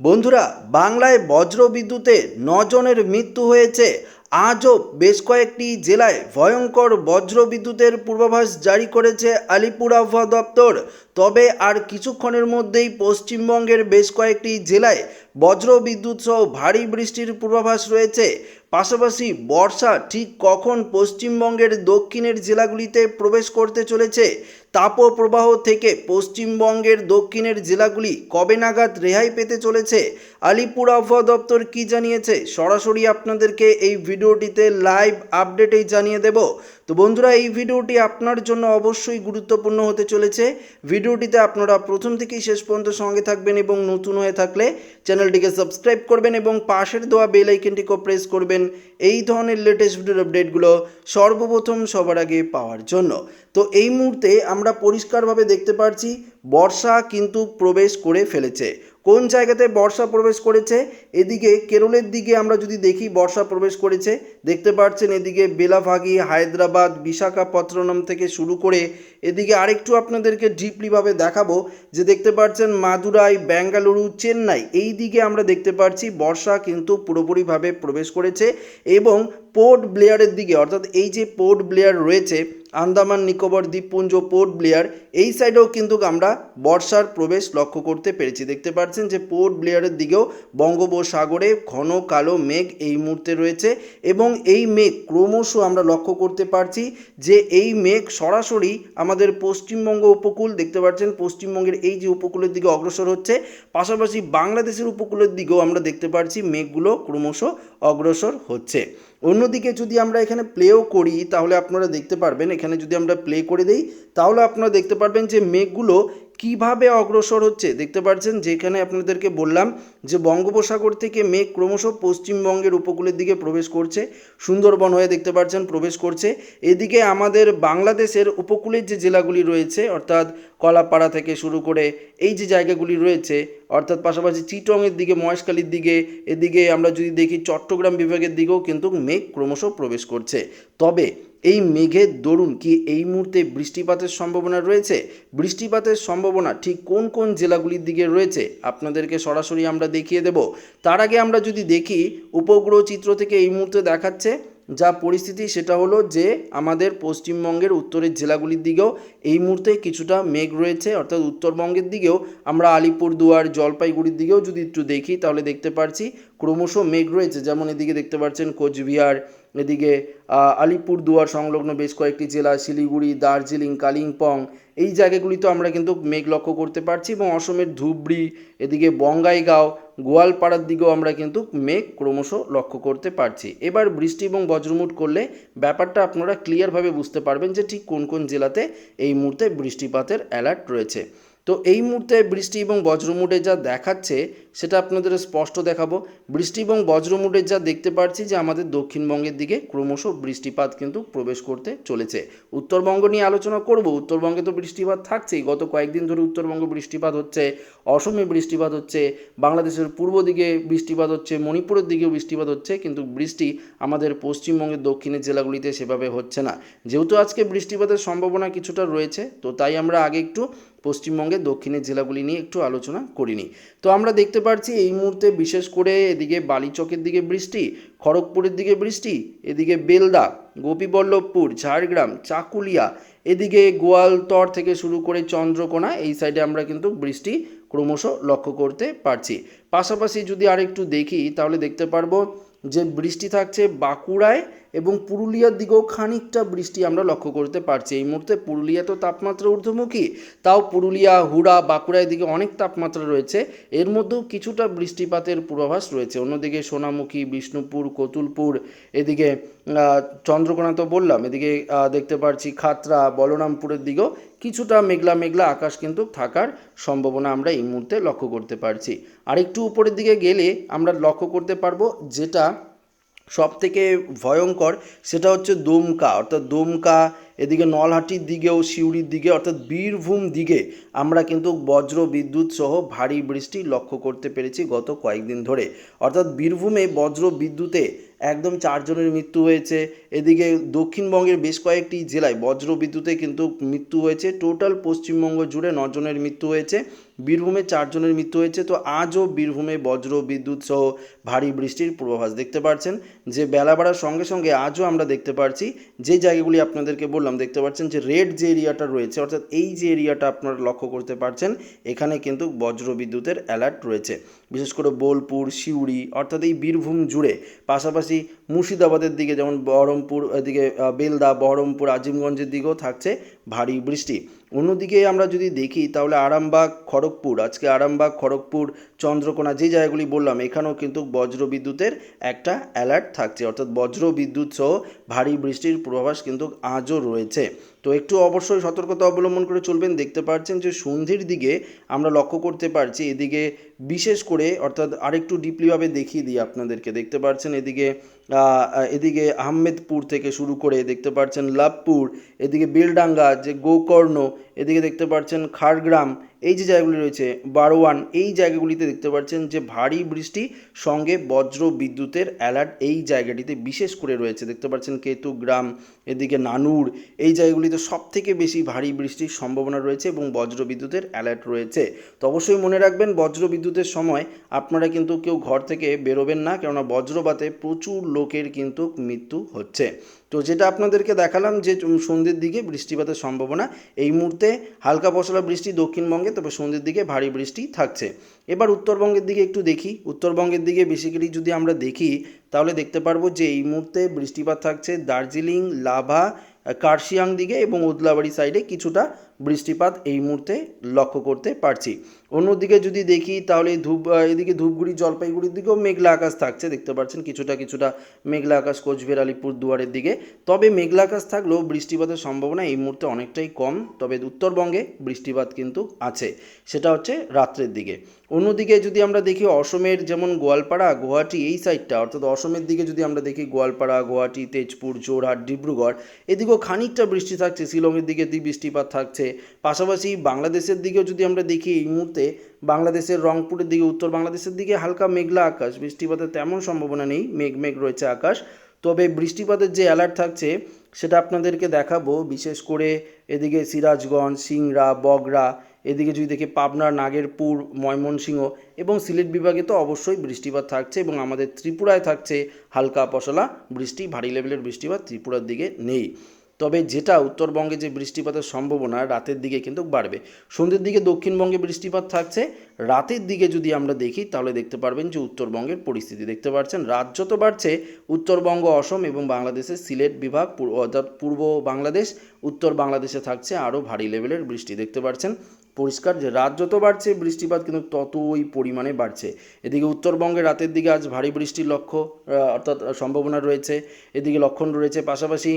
বন্ধুরা, বাংলায় বজ্র বিদ্যুতে নজনের মৃত্যু হয়েছে। আজও বেশ কয়েকটি জেলায় ভয়ঙ্কর বজ্র বিদ্যুতের পূর্বাভাস জারি করেছে আলিপুর আবহাওয়া দপ্তর। তবে আর কিছুক্ষণের মধ্যেই পশ্চিমবঙ্গের বেশ কয়েকটি জেলায় বজ্র বিদ্যুৎ সহ ভারী বৃষ্টির পূর্বাভাস রয়েছে। পাশাপাশি বর্ষা ঠিক কখন পশ্চিমবঙ্গের দক্ষিণের জেলাগুলিতে প্রবেশ করতে চলেছে তাপপ্রবাহ থেকে পশ্চিমবঙ্গের দক্ষিণের জেলাগুলি কবে নাগাদ রেহাই পেতে চলেছে? আলিপুর আবহাওয়া দপ্তর কি জানিয়েছে? সরাসরি আপনাদেরকে এই ভিডিওটিতে লাইভ আপডেটেই জানিয়ে দেব। তো বন্ধুরা, এই ভিডিওটি আপনার জন্য অবশ্যই গুরুত্বপূর্ণ হতে চলেছে। ভিডিওটিতে আপনারা প্রথম থেকেই শেষ পর্যন্ত সঙ্গে থাকবেন এবং নতুন হয়ে থাকলে চ্যানেলটিকে সাবস্ক্রাইব করবেন এবং পাশের দেওয়া বেল আইকনটিকেও প্রেস করবেন। এই ধরনের লেটেস্ট ভিডিওর আপডেটগুলো সর্বপ্রথম সবার আগে পাওয়ার জন্য। তো এই মুহূর্তে পরিষ্কারভাবে দেখতে পারছি, বর্ষা কিন্তু প্রবেশ করে ফেলেছে। কোন জায়গাতে বর্ষা প্রবেশ করেছে? এদিকে কেরলের দিকে আমরা যদি দেখি, বর্ষা প্রবেশ করেছে। দেখতে পাচ্ছেন এদিকে বেলাভাগি, হায়দ্রাবাদ, বিশাখাপত্তনম থেকে শুরু করে এদিকে আরেকটু আপনাদেরকে ডিপলিভাবে দেখাবো যে দেখতে পাচ্ছেন মাদুরাই, বেঙ্গালুরু, চেন্নাই, এই দিকে আমরা দেখতে পাচ্ছি বর্ষা কিন্তু পুরোপুরিভাবে প্রবেশ করেছে এবং পোর্ট ব্লেয়ারের দিকে, অর্থাৎ এই যে পোর্ট ব্লেয়ার রয়েছে, আন্দামান, নিকোবর, দ্বীপপুঞ্জ পোর্ট ব্লেয়ার, এই সাইডেও কিন্তু আমরা বর্ষার প্রবেশ লক্ষ্য করতে পেরেছি। দেখতে পাচ্ছেন যে পোর্ট ব্লেয়ারের দিকেও বঙ্গোপসাগরে ঘন কালো মেঘ এই মুহূর্তে রয়েছে এবং এই মেঘ ক্রমশ আমরা লক্ষ্য করতে পারছি যে এই মেঘ সরাসরি আমাদের পশ্চিমবঙ্গ উপকূল, দেখতে পাচ্ছেন পশ্চিমবঙ্গের এই যে উপকূলের দিকে অগ্রসর হচ্ছে, পাশাপাশি বাংলাদেশের উপকূলের দিকেও আমরা দেখতে পাচ্ছি মেঘগুলো ক্রমশ অগ্রসর হচ্ছে। অন্যদিকে যদি আমরা এখানে প্লেও করি, তাহলে আপনারা দেখতে পারবেন, এখানে যদি আমরা প্লে করে দিই, তাহলে আপনারা দেখতে পারবেন যে মেঘগুলো কীভাবে অগ্রসর হচ্ছে? দেখতে পাচ্ছেন যেখানে আপনাদেরকে বললাম যে বঙ্গোপসাগর থেকে মেঘ ক্রমশ পশ্চিমবঙ্গের উপকূলের দিকে প্রবেশ করছে, সুন্দরবন হয়ে দেখতে পাচ্ছেন প্রবেশ করছে। এদিকে আমাদের বাংলাদেশের উপকূলের যে জেলাগুলি রয়েছে, অর্থাৎ কলাপাড়া থেকে শুরু করে এই যে জায়গাগুলি রয়েছে, অর্থাৎ পাশাপাশি চিটংয়ের দিকে, মহেশখালীর দিকে, এদিকে আমরা যদি দেখি চট্টগ্রাম বিভাগের দিকেও কিন্তু মেঘ ক্রমশ প্রবেশ করছে। তবে এই মেঘের দরুন কি এই মুহূর্তে বৃষ্টিপাতের সম্ভাবনা রয়েছে? বৃষ্টিপাতের সম্ভাবনা ঠিক কোন কোন জেলাগুলির দিকে রয়েছে? আপনাদেরকে সরাসরি আমরা দেখিয়ে দেব। তার আগে আমরা যদি দেখি, উপগ্রহ চিত্র থেকে এই মুহূর্তে দেখাচ্ছে যা পরিস্থিতি সেটা হলো যে আমাদের পশ্চিমবঙ্গের উত্তরের জেলাগুলির দিকেও এই মুহূর্তে কিছুটা মেঘ রয়েছে। অর্থাৎ উত্তরবঙ্গের দিকেও আমরা আলিপুরদুয়ার, জলপাইগুড়ির দিকেও যদি একটু দেখি, তাহলে দেখতে পাচ্ছি ক্রমশ মেঘ রয়েছে। যেমন এদিকে দেখতে পাচ্ছেন কোচবিহার, এদিকে আলিপুরদুয়ার সংলগ্ন বেশ কয়েকটি জেলা, শিলিগুড়ি, দার্জিলিং, কালিম্পং, এই জায়গাগুলিতে আমরা কিন্তু মেঘ লক্ষ্য করতে পারছি এবং অসমের ধুবড়ি, এদিকে বঙ্গাইগাঁও, গোয়ালপাড়ার দিকেও আমরা কিন্তু মেঘ ক্রমশ লক্ষ্য করতে পারছি। এবার বৃষ্টি এবং বজ্রমুট করলে ব্যাপারটা আপনারা ক্লিয়ারভাবে বুঝতে পারবেন যে ঠিক কোন কোন জেলাতে এই মুহূর্তে বৃষ্টিপাতের অ্যালার্ট রয়েছে। তো এই মুহূর্তে বৃষ্টি এবং বজ্রমুটে যা দেখাচ্ছে সেটা আপনাদের স্পষ্ট দেখাবো। বৃষ্টি এবং বজ্রমুটের যা দেখতে পাচ্ছি যে আমাদের দক্ষিণবঙ্গের দিকে ক্রমশ বৃষ্টিপাত কিন্তু প্রবেশ করতে চলেছে। উত্তরবঙ্গ নিয়ে আলোচনা করব, উত্তরবঙ্গে তো বৃষ্টিপাত থাকছেই। গত কয়েকদিন ধরে উত্তরবঙ্গে বৃষ্টিপাত হচ্ছে, অসমে বৃষ্টিপাত হচ্ছে, বাংলাদেশের পূর্ব দিকে বৃষ্টিপাত হচ্ছে, মণিপুরের দিকেও বৃষ্টিপাত হচ্ছে, কিন্তু বৃষ্টি আমাদের পশ্চিমবঙ্গের দক্ষিণের জেলাগুলিতে সেভাবে হচ্ছে না। যেহেতু আজকে বৃষ্টিপাতের সম্ভাবনা কিছুটা রয়েছে, তো তাই আমরা আগে একটু পশ্চিমবঙ্গের দক্ষিণের জেলাগুলি নিয়ে একটু আলোচনা করিনি। তো আমরা দেখতে পাচ্ছি এই মুহূর্তে বিশেষ করে এদিকে বালিচকের দিকে বৃষ্টি, খড়গপুরের দিকে বৃষ্টি, এদিকে বেলদা, গোপীবল্লভপুর, ঝাড়গ্রাম, চাকুলিয়া, এদিকে গোয়ালতর থেকে শুরু করে চন্দ্রকোনা, এই সাইডে আমরা কিন্তু বৃষ্টি ক্রমশ লক্ষ্য করতে পারছি। পাশাপাশি যদি আরেকটু দেখি, তাহলে দেখতে পারব যে বৃষ্টি থাকছে বাঁকুড়ায় এবং পুরুলিয়ার দিকেও খানিকটা বৃষ্টি আমরা লক্ষ্য করতে পারছি। এই মুহূর্তে পুরুলিয়া তো তাপমাত্রা ঊর্ধ্বমুখী, তাও পুরুলিয়া, হুড়া, বাঁকুড়ার দিকে অনেক তাপমাত্রা রয়েছে। এর মধ্যেও কিছুটা বৃষ্টিপাতের পূর্বাভাস রয়েছে। অন্যদিকে সোনামুখী, বিষ্ণুপুর, কতুলপুর, এদিকে চন্দ্রকোনা তো বললাম, এদিকে দেখতে পাচ্ছি খাতরা, বলরামপুরের দিকেও কিছুটা মেঘলা মেঘলা আকাশ কিন্তু থাকার সম্ভাবনা আমরা এই মুহূর্তে লক্ষ্য করতে পারছি। আর একটু উপরের দিকে গেলে আমরা লক্ষ্য করতে পারব যেটা সব থেকে ভয়ঙ্কর সেটা হচ্ছে দুমকা, অর্থাৎ দুমকা এদিকে নলহাটির দিকেও, সিউড়ির দিকে, অর্থাৎ বীরভূম দিকে আমরা কিন্তু বজ্র বিদ্যুৎ সহ ভারী বৃষ্টি লক্ষ্য করতে পেরেছি গত কয়েকদিন ধরে। অর্থাৎ বীরভূমে বজ্র বিদ্যুতে একদম চারজনের মৃত্যু হয়েছে। এদিকে দক্ষিণবঙ্গের বেশ কয়েকটি জেলায় বজ্র বিদ্যুতে কিন্তু মৃত্যু হয়েছে। টোটাল পশ্চিমবঙ্গ জুড়ে নজনের মৃত্যু হয়েছে। বীরভূমে চারজনের মৃত্যু হয়েছে। তো আজও বীরভূমে বজ্র, বিদ্যুৎ সহ ভারী বৃষ্টির পূর্বাভাস দেখতে পাচ্ছেন যে বেলা বাড়ার সঙ্গে সঙ্গে আজও আমরা দেখতে পাচ্ছি যে জায়গাগুলি আপনাদেরকে বললাম, দেখতে পাচ্ছেন যে রেড যে এরিয়াটা রয়েছে, অর্থাৎ এই যে এরিয়াটা আপনারা লক্ষ্য করতে পারছেন, এখানে কিন্তু বজ্র, বিদ্যুতের অ্যালার্ট রয়েছে। বিশেষ করে বোলপুর, সিউড়ি, অর্থাৎ এই বীরভূম জুড়ে। পাশাপাশি মুর্শিদাবাদের দিকে যেমন বহরমপুর, এদিকে বেলদা, বহরমপুর, আজিমগঞ্জের দিকেও থাকছে ভারী বৃষ্টি। অন্যদিকে আমরা যদি দেখি, তাহলে আরামবাগ, খড়গপুর, আজকে আরামবাগ, খড়গপুর, চন্দ্রকোনা যে জায়গাগুলি বললাম, এখানেও কিন্তু বজ্র বিদ্যুতের একটা অ্যালার্ট থাকছে। অর্থাৎ বজ্র বিদ্যুৎ সহ ভারী বৃষ্টির পূর্বাভাস কিন্তু আজও রয়েছে। তো একটু অবশ্যই সতর্কতা অবলম্বন করে চলবেন। দেখতে পাচ্ছেন যে সন্ধ্যের দিকে আমরা লক্ষ্য করতে পারছি, এদিকে বিশেষ করে অর্থাৎ আরেকটু ডিপলিভাবে দেখিয়ে দিই আপনাদেরকে। দেখতে পাচ্ছেন এদিকে এদিকে আহমেদপুর থেকে শুরু করে দেখতে পাচ্ছেন লাভপুর, এদিকে বেলডাঙ্গা, যে গোকর্ণ, এদিকে দেখতে পাচ্ছেন খাড়গ্রাম এই যে জায়গাগুলি রয়েছে, বারোয়ান, এই জায়গাগুলিতে দেখতে পাচ্ছেন যে ভারী বৃষ্টি, সঙ্গে বজ্র বিদ্যুতের অ্যালার্ট এই জায়গাটিতে বিশেষ করে রয়েছে। দেখতে পাচ্ছেন কেতুগ্রাম এদিকে নানুর, এই জায়গাগুলিতে সব থেকে বেশি ভারী বৃষ্টির সম্ভাবনা রয়েছে এবং বজ্র বিদ্যুতের অ্যালার্ট রয়েছে। তো অবশ্যই মনে রাখবেন, বজ্র বিদ্যুতের সময় আপনারা কিন্তু কেউ ঘর থেকে বেরোবেন না, কেননা বজ্রপাতে প্রচুর লোকের কিন্তু মৃত্যু হচ্ছে। তো যেটা আপনাদেরকে দেখালাম যে সন্ধ্যের দিকে বৃষ্টিপাতের সম্ভাবনা, এই মুহূর্তে হালকা পশলা বৃষ্টি দক্ষিণবঙ্গে, তবে সন্ধ্যের দিকে ভারী বৃষ্টি থাকছে। এবার উত্তরবঙ্গের দিকে একটু দেখি। উত্তরবঙ্গের দিকে বেসিক্যালি যদি আমরা দেখি, তাহলে দেখতে পারব যে, এই মুহূর্তে বৃষ্টিপাত থাকছে দার্জিলিং, লাভা, কার্শিয়াং দিকে এবং উদলাবাড়ি সাইডে কিছুটা বৃষ্টিপাত এই মুহূর্তে লক্ষ্য করতে পারছি। অন্যদিকে যদি দেখি, তাহলে ধূপ এদিকে ধূপগুড়ি, জলপাইগুড়ির দিকেও মেঘলা আকাশ থাকছে। দেখতে পাচ্ছেন কিছুটা কিছুটা মেঘলা আকাশ কোচবিহার, আলিপুর দুয়ারের দিকে। তবে মেঘলা আকাশ থাকলেও বৃষ্টিপাতের সম্ভাবনা এই মুহূর্তে অনেকটাই কম। তবে উত্তরবঙ্গে বৃষ্টিপাত কিন্তু আছে। সেটা হচ্ছে রাত্রের দিকে। অন্যদিকে যদি আমরা দেখি, অসমের যেমন গোয়ালপাড়া, গুয়াহাটি এই সাইডটা, অর্থাৎ অসমের দিকে যদি আমরা দেখি, গোয়ালপাড়া, গুয়াহাটি, তেজপুর জোরহাট ডিব্রুগড়, এদিকেও খানিকটা বৃষ্টি থাকছে। শিলংয়ের দিকে বৃষ্টিপাত থাকছে। পাশাপাশি বাংলাদেশের দিকেও যদি আমরা দেখি এই মুহূর্তে, বাংলাদেশের রংপুরের দিকে, উত্তর বাংলাদেশের দিকে হালকা মেঘলা আকাশ। বৃষ্টিপাতের তেমন সম্ভাবনা নেই, মেঘ মেঘ রয়েছে আকাশ। তবে বৃষ্টিপাতের যে অ্যালার্ট থাকছে, সেটা আপনাদেরকে দেখাবো। বিশেষ করে এদিকে সিরাজগঞ্জ, সিংড়া বগরা এদিকে যদি দেখি পাবনা নাগেরপুর, ময়মনসিংহ এবং সিলেট বিভাগে তো অবশ্যই বৃষ্টিপাত থাকছে এবং আমাদের ত্রিপুরায় থাকছে হালকা পশলা বৃষ্টি, ভারী লেভেলের বৃষ্টিপাত ত্রিপুরার দিকে নেই। তবে যেটা উত্তরবঙ্গে যে বৃষ্টিপাতের সম্ভাবনা রাতের দিকে কিন্তু বাড়বে। সন্ধ্যের দিকে দক্ষিণবঙ্গে বৃষ্টিপাত থাকছে। রাতের দিকে যদি আমরা দেখি, তাহলে দেখতে পারবেন যে উত্তরবঙ্গের পরিস্থিতি। দেখতে পাচ্ছেন, রাজ্য তো বাড়ছে, উত্তরবঙ্গ, অসম এবং বাংলাদেশের সিলেট বিভাগ অর্থাৎ পূর্ব বাংলাদেশ, উত্তর বাংলাদেশে থাকছে আরও ভারী লেভেলের বৃষ্টি। দেখতে পাচ্ছেন পরিষ্কার যে রাত যত বাড়ছে, বৃষ্টিপাত কিন্তু ততই পরিমাণে বাড়ছে। এদিকে উত্তরবঙ্গে রাতের দিকে আজ ভারী বৃষ্টির লক্ষ্য অর্থাৎ সম্ভাবনা রয়েছে। এদিকে লক্ষণ রয়েছে, পাশাপাশি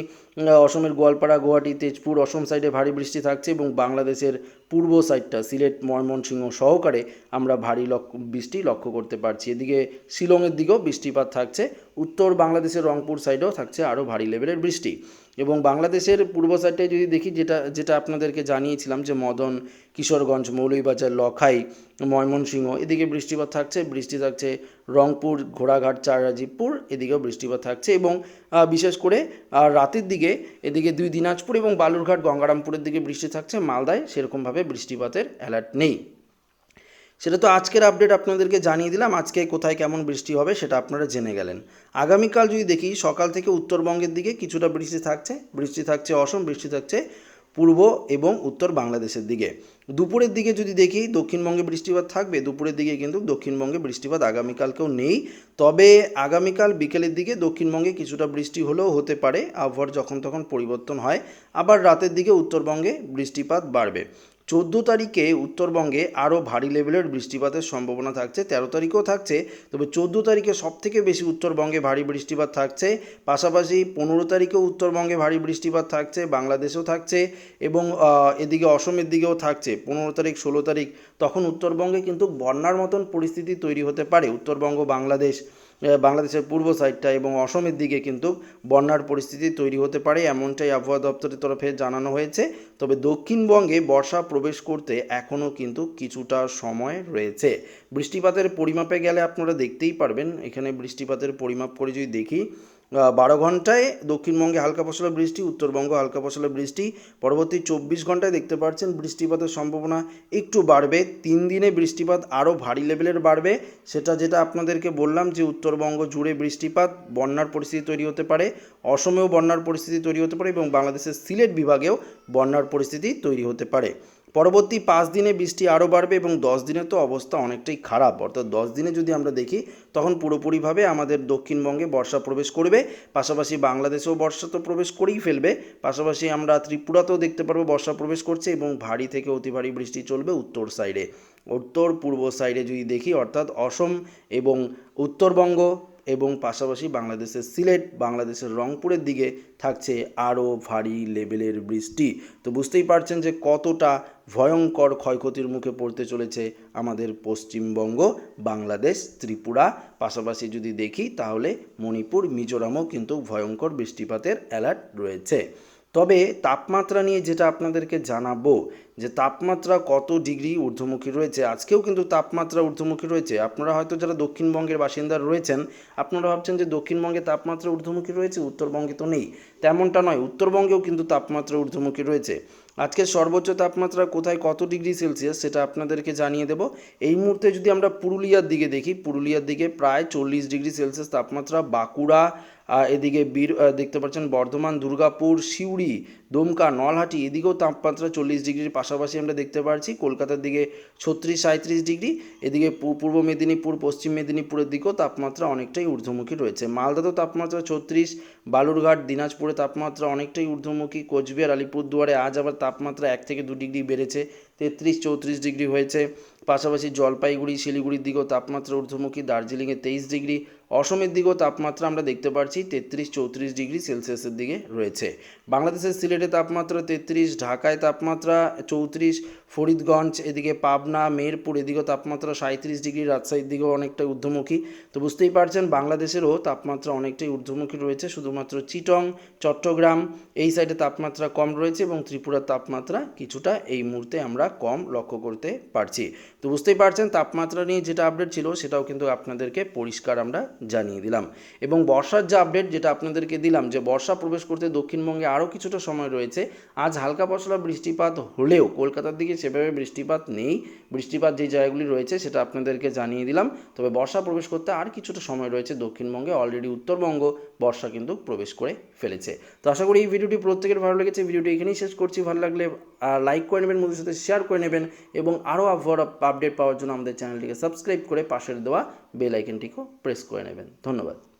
অসমের গোয়ালপাড়া, গুয়াহাটি, তেজপুর, অসম সাইডে ভারী বৃষ্টি থাকছে এবং বাংলাদেশের পূর্ব সাইডটা, সিলেট, ময়মনসিংহ সহকারে আমরা ভারী বৃষ্টি লক্ষ্য করতে পারছি। এদিকে শিলংয়ের দিকেও বৃষ্টিপাত থাকছে। উত্তর বাংলাদেশের রংপুর সাইডেও থাকছে আরও ভারী লেভেলের বৃষ্টি। এবং বাংলাদেশের পূর্ব সাইডটায় যদি দেখি, যেটা যেটা আপনাদেরকে জানিয়েছিলাম যে মদন, কিশোরগঞ্জ, মৌলভীবাজার, লখাই, ময়মনসিংহ, এদিকে বৃষ্টিপাত থাকছে। বৃষ্টি থাকছে রংপুর, ঘোড়াঘাট চাররাজীবপুর এদিকেও বৃষ্টিপাত থাকছে। এবং বিশেষ করে রাতের দিকে, এদিকে দুই দিনাজপুর এবং বালুরঘাট, গঙ্গারামপুরের দিকে বৃষ্টি থাকছে। মালদায় সেরকমভাবে বৃষ্টিপাতের অ্যালার্ট নেই। সেটা তো আজকের আপডেট আপনাদেরকে জানিয়ে দিলাম, আজকে কোথায় কেমন বৃষ্টি হবে সেটা আপনারা জেনে গেলেন। আগামীকাল যদি দেখি, সকাল থেকে উত্তরবঙ্গের দিকে কিছুটা বৃষ্টি থাকছে বৃষ্টি থাকছে অসম, বৃষ্টি থাকছে পূর্ব এবং উত্তর বাংলাদেশের দিকে। দুপুরের দিকে যদি দেখি, দক্ষিণবঙ্গে বৃষ্টিপাত থাকবে। দুপুরের দিকে কিন্তু দক্ষিণবঙ্গে বৃষ্টিপাত আগামীকালকেও নেই। তবে আগামীকাল বিকেলের দিকে দক্ষিণবঙ্গে কিছুটা বৃষ্টি হলেও হতে পারে। আবহাওয়ার যখন তখন পরিবর্তন হয়। আবার রাতের দিকে উত্তরবঙ্গে বৃষ্টিপাত বাড়বে। চোদ্দ তারিখে উত্তরবঙ্গে আরও ভারী লেভেলের বৃষ্টিপাতের সম্ভাবনা থাকছে, তেরো তারিখেও থাকছে, তবে চোদ্দ তারিখে সবথেকে বেশি উত্তরবঙ্গে ভারী বৃষ্টিপাত থাকছে, পাশাপাশি পনেরো তারিখেও উত্তরবঙ্গে ভারী বৃষ্টিপাত থাকছে, বাংলাদেশেও থাকছে এবং এদিকে অসমের দিকেও থাকছে, পনেরো তারিখ, ষোলো তারিখ, তখন উত্তরবঙ্গে কিন্তু বন্যার মতন পরিস্থিতি তৈরি হতে পারে, উত্তরবঙ্গ, বাংলাদেশ। বাংলাদেশের পূর্ব সাইডটা এবং অসমের দিকে কিন্তু বন্যার পরিস্থিতি তৈরি হতে পারে এমনটাই আবহাওয়া দপ্তরের তরফে জানানো হয়েছে। তবে দক্ষিণবঙ্গে বর্ষা প্রবেশ করতে এখনও কিন্তু কিছুটা সময় রয়েছে। বৃষ্টিপাতের পরিমাপে গেলে আপনারা দেখতেই পারবেন। এখানে বৃষ্টিপাতের পরিমাপ করে যদি দেখি বারো ঘন্টায় দক্ষিণবঙ্গে হালকা পশলা বৃষ্টি, উত্তরবঙ্গ হালকা পশলা বৃষ্টি। পরবর্তী চব্বিশ ঘন্টায় দেখতে পাচ্ছেন বৃষ্টিপাতের সম্ভাবনা একটু বাড়বে। তিন দিনে বৃষ্টিপাত আরও ভারী লেভেলের বাড়বে। সেটা যেটা আপনাদেরকে বললাম যে উত্তরবঙ্গ জুড়ে বৃষ্টিপাত, বন্যার পরিস্থিতি তৈরি হতে পারে, অসমেও বন্যার পরিস্থিতি তৈরি হতে পারে এবং বাংলাদেশের সিলেট বিভাগেও বন্যার পরিস্থিতি তৈরি হতে পারে। পরবর্তী পাঁচ দিনে বৃষ্টি আরও বাড়বে এবং দশ দিনে তো অবস্থা অনেকটাই খারাপ। অর্থাৎ দশ দিনে যদি আমরা দেখি, তখন পুরোপুরিভাবে আমাদের দক্ষিণবঙ্গে বর্ষা প্রবেশ করবে, পাশাপাশি বাংলাদেশেও বর্ষা তো প্রবেশ করেই ফেলবে, পাশাপাশি আমরা ত্রিপুরাতেও দেখতে পারব বর্ষা প্রবেশ করছে এবং ভারী থেকে অতি ভারী বৃষ্টি চলবে উত্তর সাইডে। উত্তর পূর্ব সাইডে যদি দেখি, অর্থাৎ অসম এবং উত্তরবঙ্গ এবং পাশাপাশি বাংলাদেশের সিলেট, বাংলাদেশের রংপুরের দিকে থাকছে আরও ভারী লেভেলের বৃষ্টি। তো বুঝতেই পারছেন যে কতটা ভয়ঙ্কর ক্ষয়ক্ষতির মুখে পড়তে চলেছে আমাদের পশ্চিমবঙ্গ, বাংলাদেশ, ত্রিপুরা। পাশাপাশি যদি দেখি তাহলে মণিপুর, মিজোরামও কিন্তু ভয়ঙ্কর বৃষ্টিপাতের অ্যালার্ট রয়েছে। তবে তাপমাত্রা নিয়ে যেটা আপনাদেরকে জানাব, যে তাপমাত্রা কত ডিগ্রি ঊর্ধ্বমুখী রয়েছে, আজকেও কিন্তু তাপমাত্রা ঊর্ধ্বমুখী রয়েছে। আপনারা হয়তো যারা দক্ষিণবঙ্গের বাসিন্দা রয়েছেন, আপনারা ভাবছেন যে দক্ষিণবঙ্গে তাপমাত্রা ঊর্ধ্বমুখী রয়েছে, উত্তরবঙ্গে তো নেই। তেমনটা নয়, উত্তরবঙ্গেও কিন্তু তাপমাত্রা ঊর্ধ্বমুখী রয়েছে। আজকে সর্বোচ্চ তাপমাত্রা কোথায় কত ডিগ্রি সেলসিয়াস সেটা আপনাদেরকে জানিয়ে দেব। এই মুহূর্তে যদি আমরা পুরুলিয়ার দিকে দেখি, পুরুলিয়ার দিকে প্রায় চল্লিশ ডিগ্রি সেলসিয়াস তাপমাত্রা বাঁকুড়া এদিকে বীর দেখতে পাচ্ছেন বর্ধমান, দুর্গাপুর, সিউড়ি দমকা, নলহাটি, এদিকেও তাপমাত্রা চল্লিশ ডিগ্রির পাশাপাশি আমরা দেখতে পাচ্ছি কলকাতার দিকে ছত্রিশ সাঁত্রিশ ডিগ্রি। এদিকে পূর্ব মেদিনীপুর, পশ্চিম মেদিনীপুরের দিকেও তাপমাত্রা অনেকটাই ঊর্ধ্বমুখী রয়েছে। মালদাতেও তাপমাত্রা ছত্রিশ, বালুরঘাট, দিনাজপুরে তাপমাত্রা অনেকটাই ঊর্ধ্বমুখী। কোচবিহার, আলিপুরদুয়ারে আজ আবার তাপমাত্রা এক থেকে দু ডিগ্রি বেড়েছে, তেত্রিশ, চৌত্রিশ ডিগ্রি হয়েছে। পাশাপাশি জলপাইগুড়ি, শিলিগুড়ির দিকেও তাপমাত্রা ঊর্ধ্বমুখী। দার্জিলিংয়ে তেইশ ডিগ্রি অসমের দিকেও তাপমাত্রা আমরা দেখতে পাচ্ছি তেত্রিশ চৌত্রিশ ডিগ্রি সেলসিয়াসের দিকে রয়েছে। বাংলাদেশের সিলেটে তাপমাত্রা তেত্রিশ, ঢাকায় তাপমাত্রা চৌত্রিশ ফরিদগঞ্জ, এদিকে পাবনা, মেহেরপুর, এদিকেও তাপমাত্রা সাঁত্রিশ ডিগ্রি, রাজশাহীর দিকেও অনেকটা ঊর্ধ্বমুখী। তো বুঝতেই পারছেন, বাংলাদেশেরও তাপমাত্রা অনেকটাই ঊর্ধ্বমুখী রয়েছে, শুধুমাত্র চিটং, চট্টগ্রাম, এই সাইডে তাপমাত্রা কম রয়েছে এবং ত্রিপুরার তাপমাত্রা কিছুটা এই মুহূর্তে আমরা কম লক্ষ্য করতে পারছি। তো বুঝতেই পারছেন, তাপমাত্রা নিয়ে যেটা আপডেট ছিল সেটাও কিন্তু আপনাদেরকে পরিষ্কার আমরা জানিয়ে দিলাম। এবং বর্ষার যে আপডেট যেটা আপনাদেরকে দিলাম, যে বর্ষা প্রবেশ করতে দক্ষিণবঙ্গে আরও কিছুটা সময় রয়েছে, আজ হালকা পশলা বৃষ্টিপাত হলেও কলকাতার দিকে সেভাবে বৃষ্টিপাত নেই। বৃষ্টিপাত যে জায়গাগুলি রয়েছে সেটা আপনাদেরকে জানিয়ে দিলাম। তবে বর্ষা প্রবেশ করতে আর কিছুটা সময় রয়েছে দক্ষিণবঙ্গে। অলরেডি উত্তরবঙ্গ বর্ষা কিন্তু প্রবেশ করে ফেলেছে। তো আশা করি এই ভিডিওটি প্রত্যেকের ভালো লেগেছে। ভিডিওটি এখানেই শেষ করছি। ভালো লাগলে লাইক করে নেবেন, বন্ধুদের সাথে শেয়ার করে নেবেন এবং আরও আবহাওয়ার আপডেট পাওয়ার জন্য আমাদের চ্যানেলটিকে সাবস্ক্রাইব করে পাশের দেওয়া বেল আইকনটিকেও প্রেস করে নেবেন। ধন্যবাদ।